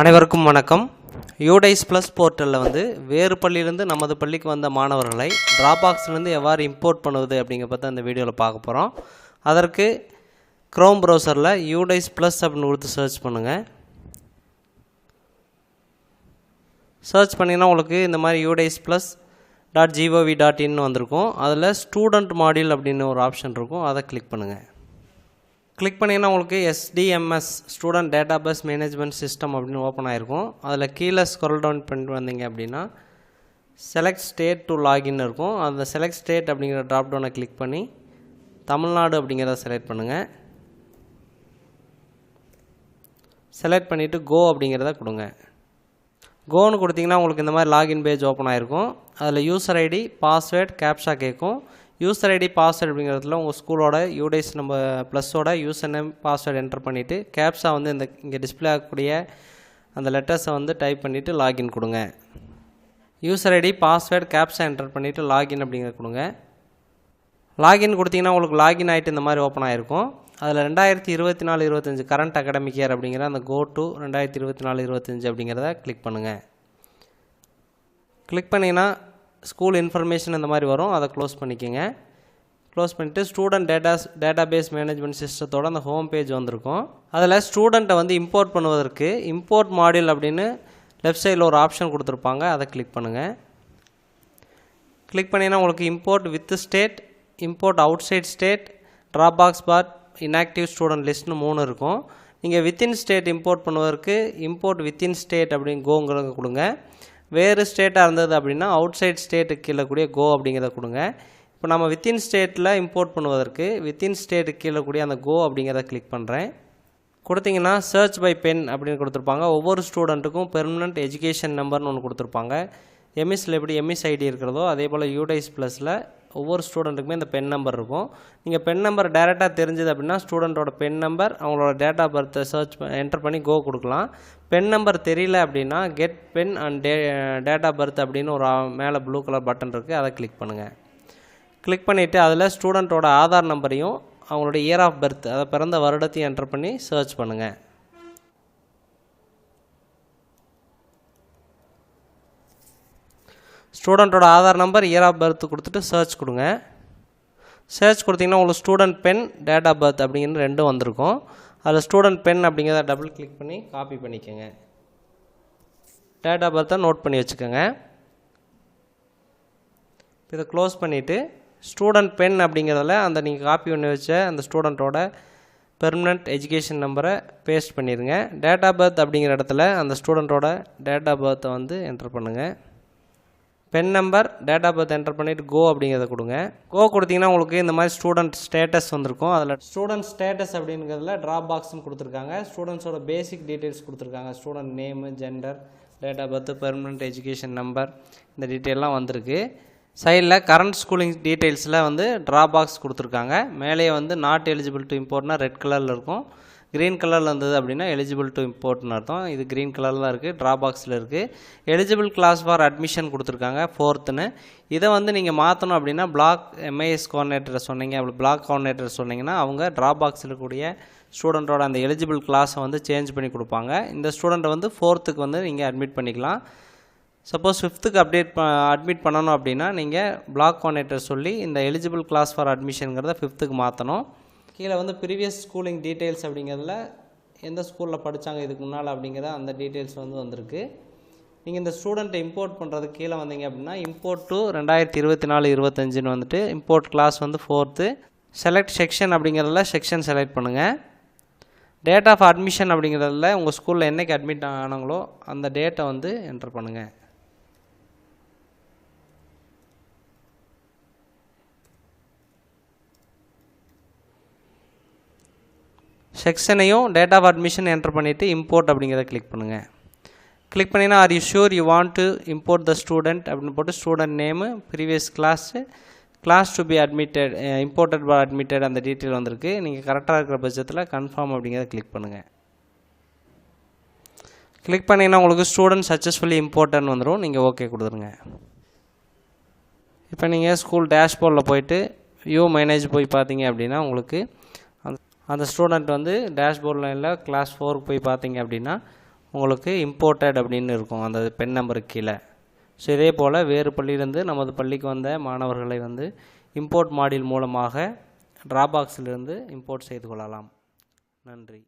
அனைவருக்கும் வணக்கம். UDISE plus போர்ட்டலில் வந்து வேறு பள்ளியிலேருந்து நமது பள்ளிக்கு வந்த மாணவர்களை ட்ராபாக்ஸ்லேருந்து எவ்வாறு இம்போர்ட் பண்ணுவது அப்படிங்கிற பற்றி அந்த வீடியோவில் பார்க்க போகிறோம் அதற்கு க்ரோம் ப்ரௌசரில் யூடைஸ் ப்ளஸ் அப்படின்னு கொடுத்து சர்ச் பண்ணுங்கள் சர்ச் பண்ணிங்கன்னா உங்களுக்கு இந்த மாதிரி UDISE plus dot gov dot in வந்திருக்கும். அதில் ஸ்டூடெண்ட் மாடியூல் அப்படின்னு ஒரு ஆப்ஷன் இருக்கும். அதை கிளிக் பண்ணுங்கள் கிளிக் பண்ணிங்கன்னா உங்களுக்கு SDMS student database management system அப்படின்னு ஓப்பன் ஆகிருக்கும் அதில் கீழே ஸ்க்ரோல் டவுன் பண்ணிட்டு வந்தீங்க அப்படின்னா செலக்ட் ஸ்டேட் டு லாகின் இருக்கும். அந்த செலக்ட் ஸ்டேட் அப்படிங்கிற ட்ராப் டவுனை கிளிக் பண்ணி தமிழ்நாடு அப்படிங்கிறத செலக்ட் பண்ணுங்கள் செலக்ட் பண்ணிவிட்டு கோ அப்படிங்கிறத கொடுங்க. கோன்னு கொடுத்தீங்கன்னா உங்களுக்கு இந்த மாதிரி லாகின் பேஜ் ஓப்பன் ஆகிருக்கும் அதில் யூசர் ஐடி பாஸ்வேர்ட் கேப்ஷா கேட்கும். யூசர் ஐடி பாஸ்வேர்டு அப்படிங்கிறதுல உங்கள் ஸ்கூலோட யூடைஸ் நம்ம ப்ளஸோட யூசர் நேம் பாஸ்வேர்டு என்டர் பண்ணிவிட்டு கேப்ஸாக வந்து இந்த இங்கே டிஸ்பிளே ஆகக்கூடிய அந்த லெட்டர்ஸை வந்து டைப் பண்ணிவிட்டு லாகின் கொடுங்க. யூசர் ஐடி பாஸ்வேர்டு கேப்ஸாக என்டர் பண்ணிவிட்டு லாகின் அப்படிங்கிற கொடுங்க. லாகின் கொடுத்தீங்கன்னா உங்களுக்கு லாகின் ஆகிட்டு இந்த மாதிரி ஓப்பன் ஆகிருக்கும் அதில் ரெண்டாயிரத்தி இருபத்தி நாலு இருபத்தஞ்சி கரண்ட் அகாடமிக் இயர் அப்படிங்கிற அந்த கோ டு ரெண்டாயிரத்தி இருபத்தி நாலு இருபத்தஞ்சி அப்படிங்கிறத கிளிக் பண்ணுங்கள் கிளிக் பண்ணிங்கன்னா ஸ்கூல் இன்ஃபர்மேஷன் இந்த மாதிரி வரும் அதை க்ளோஸ் பண்ணிக்கோங்க. க்ளோஸ் பண்ணிவிட்டு student datas database management சிஸ்டத்தோட அந்த ஹோம் பேஜ் வந்திருக்கும். அதில் ஸ்டூடெண்ட்டை வந்து இம்போர்ட் பண்ணுவதற்கு இம்போர்ட் மாடியூல் அப்படின்னு லெஃப்ட் சைடில் ஒரு ஆப்ஷன் கொடுத்துருப்பாங்க அதை கிளிக் பண்ணுங்கள் கிளிக் பண்ணிங்கன்னா உங்களுக்கு import with state import outside state drop box for inactive student லிஸ்ட்னு மூணு இருக்கும். நீங்கள் வித்தின் ஸ்டேட் இம்போர்ட் பண்ணுவதற்கு இம்போர்ட் வித்தின் ஸ்டேட் அப்படின்னு கோங்கிறத கொடுங்க. வேறு ஸ்டேட்டாக இருந்தது அப்படின்னா அவுட் சைட் ஸ்டேட்டுக்கு கீழே கூடிய கோ அப்படிங்கிறத கொடுங்க. இப்போ நம்ம வித்தின் ஸ்டேட்டில் இம்போர்ட் பண்ணுவதற்கு வித்தின் ஸ்டேட்டுக்கு கீழே கூடிய அந்த கோ அப்படிங்கிறத கிளிக் பண்ணுறேன் கொடுத்தீங்கன்னா சர்ச் பை பென் அப்படின்னு கொடுத்துருப்பாங்க. ஒவ்வொரு ஸ்டூடெண்ட்டுக்கும் பெர்மனண்ட் எஜுகேஷன் நம்பர்னு ஒன்று கொடுத்துருப்பாங்க. எம்எஸ்சில் எப்படி எம்எஸ் ஐடி இருக்கிறதோ அதே போல் யூடைஸ் ப்ளஸில் ஒவ்வொரு ஸ்டூடெண்ட்டுக்குமே இந்த பென் நம்பர் இருக்கும். நீங்கள் பென் நம்பர் டேரெக்டாக தெரிஞ்சது அப்படின்னா ஸ்டூடெண்ட்டோட பென் நம்பர் அவங்களோட டேட் ஆஃப் பர்த்தை சர்ச் என்டர் பண்ணி கோ கொடுக்கலாம். பென் நம்பர் தெரியல அப்படின்னா get PEN and day date of birth அப்படின்னு ஒரு மேலே ப்ளூ கலர் பட்டன் இருக்குது அதை கிளிக் பண்ணுங்கள் கிளிக் பண்ணிவிட்டு அதில் ஸ்டூடெண்ட்டோட ஆதார் நம்பரையும் அவங்களோட இயர் ஆஃப் பர்த் அதை பிறந்த வருடத்தையும் என்டர் பண்ணி சர்ச் பண்ணுங்கள் ஸ்டூடெண்ட்டோட Aadhaar number year of birth கொடுத்துட்டு சர்ச் கொடுங்க. சர்ச் கொடுத்தீங்கன்னா உங்களுக்கு student PEN date of birth அப்படிங்கிற ரெண்டும் வந்திருக்கும். அதில் ஸ்டூடெண்ட் பென் அப்படிங்கிறத டபுள் கிளிக் பண்ணி காப்பி பண்ணிக்கோங்க. டேட் ஆஃப் பர்த்தை நோட் பண்ணி வச்சுக்கோங்க. இதை க்ளோஸ் பண்ணிவிட்டு ஸ்டூடெண்ட் பென் அப்படிங்கிறதுல அந்த நீங்கள் காப்பி பண்ணி வச்ச அந்த ஸ்டூடெண்ட்டோட பெர்மனண்ட் எஜுகேஷன் நம்பரை பேஸ்ட் பண்ணிடுங்க. டேட் ஆஃப் பர்த் அப்படிங்கிற இடத்துல அந்த ஸ்டூடெண்ட்டோட டேட் ஆஃப் பர்த்தை வந்து என்டர் பண்ணுங்கள் PEN number date of birth enter பண்ணிவிட்டு கோ அப்படிங்கிறத கொடுங்க. கோ கொடுத்தீங்கன்னா உங்களுக்கு இந்த மாதிரி ஸ்டூடெண்ட் ஸ்டேட்டஸ் வந்திருக்கும். அதில் ஸ்டூடெண்ட் ஸ்டேட்டஸ் அப்படிங்கிறதுல ட்ராப் பாக்ஸ்னு கொடுத்துருக்காங்க. ஸ்டூடெண்ட்ஸோட பேசிக் டீட்டெயில்ஸ் கொடுத்துருக்காங்க. Student name gender date of birth permanent education number இந்த டீட்டெயிலாம் வந்திருக்கு. சைடில் கரண்ட் ஸ்கூலிங் டீட்டெயில்ஸில் வந்து ட்ராப் பாக்ஸ் கொடுத்துருக்காங்க. மேலேயே வந்து நாட் எலிஜிபிள் டு இம்போர்ட்னா ரெட் கலரில் இருக்கும். க்ரீன் கலரில் இருந்தது அப்படின்னா எலிஜிபிள் டு இம்போர்ட்னு அர்த்தம். இது க்ரீன் கலரில் இருக்குது ட்ரா பாக்ஸில் இருக்குது எலிஜிபிள் கிளாஸ் ஃபார் அட்மிஷன் கொடுத்துருக்காங்க ஃபோர்த்துன்னு இதை வந்து நீங்கள் மாற்றணும் அப்படின்னா பிளாக் எம்ஐஎஸ் கோஆர்டினேட்டரை சொன்னீங்க. அப்படி பிளாக் கோஆர்டினேட்டர் சொன்னீங்கன்னா அவங்க ட்ரா பாக்ஸில் இருக்கக்கூடிய ஸ்டூடெண்ட்டோட அந்த எலிஜிபிள் கிளாஸை வந்து சேஞ்ச் பண்ணி கொடுப்பாங்க. இந்த ஸ்டூடெண்ட்டை வந்து ஃபோர்த்துக்கு வந்து நீங்கள் அட்மிட் பண்ணிக்கலாம். சப்போஸ் ஃபிஃப்த்துக்கு அப்டேட் ப அட்மிட் பண்ணணும் அப்படின்னா நீங்கள் பிளாக் கோஆர்டினேட்டர் சொல்லி இந்த எலிஜிபிள் கிளாஸ் ஃபார் அட்மிஷனுங்கிறத ஃபிஃப்த்துக்கு மாற்றணும் கீழே வந்து ப்ரீவியஸ் ஸ்கூலிங் டீட்டெயில்ஸ் அப்படிங்கிறதுல எந்த ஸ்கூலில் படித்தாங்க இதுக்கு முன்னால் அப்படிங்கிற அந்த டீட்டெயில்ஸ் வந்து வந்திருக்கு. நீங்கள் இந்த ஸ்டூடெண்ட்டை இம்போர்ட் பண்ணுறதுக்கு கீழே வந்தீங்க அப்படின்னா இம்போர்ட் டு ரெண்டாயிரத்தி இருபத்தி நாலு இருபத்தஞ்சுன்னு வந்துட்டு இம்போர்ட் கிளாஸ் வந்து ஃபோர்த்து செலக்ட் செக்ஷன் அப்படிங்கிறதுல செக்ஷன் செலக்ட் பண்ணுங்கள் டேட் ஆஃப் அட்மிஷன் அப்படிங்கிறதுல உங்கள் ஸ்கூலில் என்றைக்கு அட்மிட் ஆனாங்களோ அந்த டேட்டை வந்து என்டர் பண்ணுங்கள் செக்ஷனையும் டேட் ஆஃப் அட்மிஷன் என்டர் பண்ணிவிட்டு இம்போர்ட் அப்படிங்கிறத கிளிக் பண்ணுங்கள் கிளிக் பண்ணிங்கன்னா are you sure you want to import the student அப்படின்னு போட்டு student name previous class class to be admitted imported by admitted அந்த டீட்டெயில் வந்திருக்கு. நீங்கள் கரெக்டாக இருக்கிற பட்சத்தில் கன்ஃபார்ம் அப்படிங்கிறத கிளிக் பண்ணுங்கள் கிளிக் பண்ணிங்கன்னா உங்களுக்கு ஸ்டூடெண்ட் சக்ஸஸ்ஃபுல்லி இம்போர்ட்டன் வந்துடும் நீங்கள் ஓகே கொடுத்துருங்க. இப்போ நீங்கள் ஸ்கூல் டேஷ்போர்டில் போயிட்டு வியூ மேனேஜ் போய் பார்த்தீங்க அப்படின்னா உங்களுக்கு அந்த ஸ்டூடெண்ட் வந்து டேஷ்போர்டில் இல்லை கிளாஸ் ஃபோருக்கு போய் பார்த்தீங்க அப்படின்னா உங்களுக்கு இம்போர்ட்டட் அப்படின்னு இருக்கும். அந்த பெண் நம்பருக்கு கீழே. ஸோ இதே போல் வேறு பள்ளியிலிருந்து நமது பள்ளிக்கு வந்த மாணவர்களை வந்து இம்போர்ட் மாடியில் மூலமாக ட்ராபாக்ஸிலிருந்து இம்போர்ட் செய்து கொள்ளலாம். நன்றி.